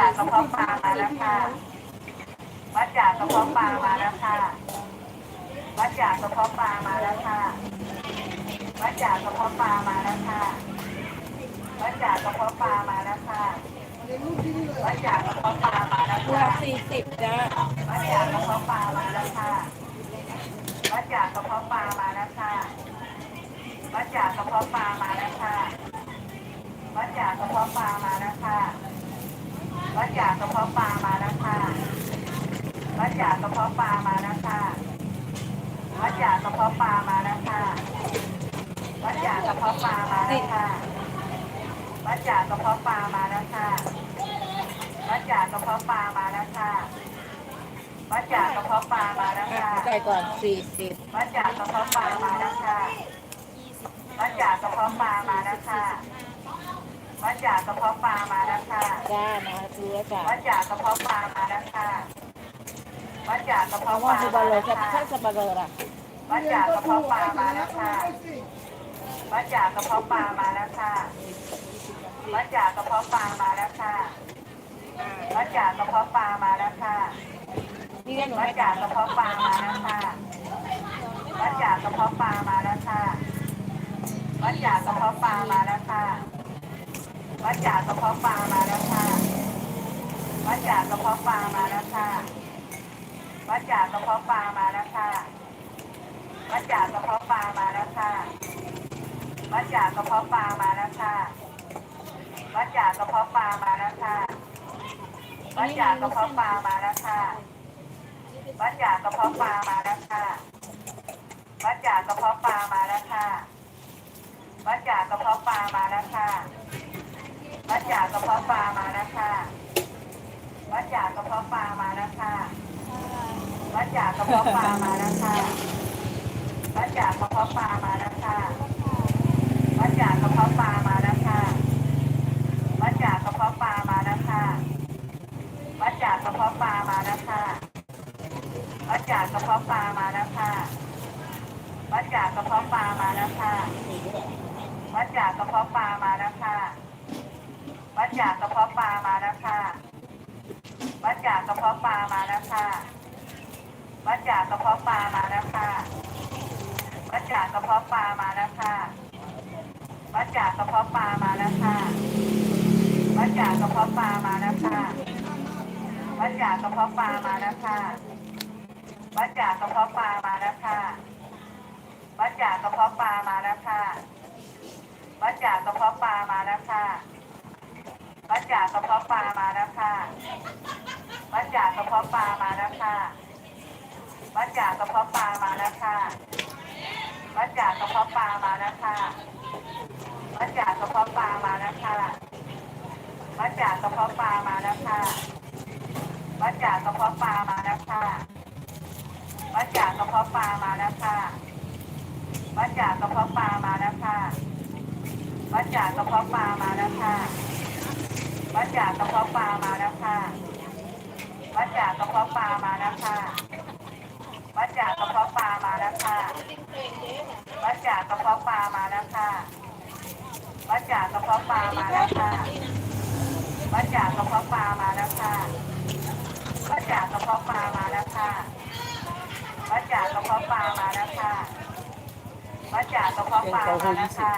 วัดจากกระเพาะปลามาแล้วค่ะวัดจากกระเพาะปลามาแล้วค่ะวัดจากกระเพาะปลามาแล้วค่ะวัดจากกระเพาะปลามาแล้วค่ะวัดจากกระเพาะปลามาแล้วค่ะวัดจากกระเพาะปลามาแล้วค่ะสี่สิบจ้าวัดจากกระเพาะปลามาแล้วค่ะวัดจากกระเพาะปลามาแล้วค่ะวัดจากกระเพาะปลามาแล้วค่ะวัดจากกระเพาะปลามาแล้วค่ะ วัดจากกระเพาะปลามาแล้วค่ะวัดจากกระเพาะปลามาแล้วค่ะวัดจากกระเพาะปลามาแล้วค่ะวัดจากกระเพาะปลามาแล้วค่ะวัดจากกระเพาะปลามาแล้วค่ะวัดจากกระเพาะปลามาแล้วค่ะวัดจากกระเพาะปลามาแล้วอะค่ะใส่ก่อนสี่สิบวัดจากกระเพาะปลามาแล้วค่ะวัดจากกระเพาะปลามาแล้วค่ะ วัดจากกระเพาะปลามาแล้วค่ะจ้ามาซื้อจ้าวัดจากกระเพาะปลามาแล้วค่ะวัดจากกระเพราะเพาะปว่าลาคือมาบอลเลแล้วยจะค่ะถ้าจะบอลเลยล่ะวัดจากกระเพาะปลามาแล้วค่ะวัดจากกระเพาะปลามาแล้วค่ะวัดจากกระเพาะปลามาแล้วค่ะวัดจากกระเพาะปลามาแล้วค่ะนี่ก็หนูวัดไม่จาจ่ากยกระเพาะปลามาแล้วค่ะวัดจากกระเพาะปลามาแล้วค่ะวัดจากกระเพาะปลามาแล้วค่ะ วัดจากกระเพาะปลามาแล้วค่ะ วัดจากกระเพาะปลามาแล้วค่ะ วัดจากกระเพาะปลามาแล้วค่ะ วัดจากกระเพาะปลามาแล้วค่ะ วัดจากกระเพาะปลามาแล้วค่ะ วัดจากกระเพาะปลามาแล้วค่ะ วัดจากกระเพาะปลามาแล้วค่ะ วัดจากกระเพาะปลามาแล้วค่ะ วัดจากกระเพาะปลามาแล้วค่ะ วัดจากกระเพาะปลามาแล้วค่ะ วัดจากระเพาะปลามาแล้วค่ะ วัดจากระเพาะปลามาแล้วค่ะ วัดจากระเพาะปลามาแล้วค่ะ วัดจากระเพาะปลามาแล้วค่ะ วัดจากระเพาะปลามาแล้วค่ะ วัดจากระเพาะปลามาแล้วค่ะ วัดจากระเพาะปลามาแล้วค่ะ วัดจากระเพาะปลามาแล้วค่ะ วัดจากระเพาะปลามาแล้วค่ะ วัดจากกระเพาะปลามาแล้วค่ะ วัดจากกระเพาะปลามาแล้วค่ะ วัดจากกระเพาะปลามาแล้วค่ะ วัดจากกระเพาะปลามาแล้วค่ะ วัดจากกระเพาะปลามาแล้วค่ะ วัดจากกระเพาะปลามาแล้วค่ะ วัดจากกระเพาะปลามาแล้วค่ะ วัดจากกระเพาะปลามาแล้วค่ะ วัดจากกระเพาะปลามาแล้วค่ะ วัดจากกระเพาะปลามาแล้วค่ะ วัดจากกระเพาะปลามาแล้วค่ะ วัดจากกระเพาะปลามาแล้วค่ะวัดจากกระเพาะปลามาแล้วค่ะวัดจากกระเพาะปลามาแล้วค่ะวัดจากกระเพาะปลามาแล้วค่ะวัดจากกระเพาะปลามาแล้วค่ะวัดจากกระเพาะปลามาแล้วค่ะวัดจากกระเพาะปลามาแล้วค่ะวัดจากกระเพาะปลามาแล้วค่ะวัดจากกระเพาะปลามาแล้วค่ะวัดจากกระเพาะปลามาแล้วค่ะ วัดจากกระเพาะปลามาแล้วค่ะวัดจากกระเพาะปลามาแล้วค่ะวัดจากกระเพาะปลามาแล้วค่ะวัดจากกระเพาะปลามาแล้วค่ะวัดจากกระเพาะปลามาแล้วค่ะวัดจากกระเพาะปลามาแล้วค่ะวัดจากกระเพาะปลามาแล้วค่ะวัดจากกระเพาะปลามาแล้วค่ะวัดจากกระเพาะปลามาแล้วค่ะ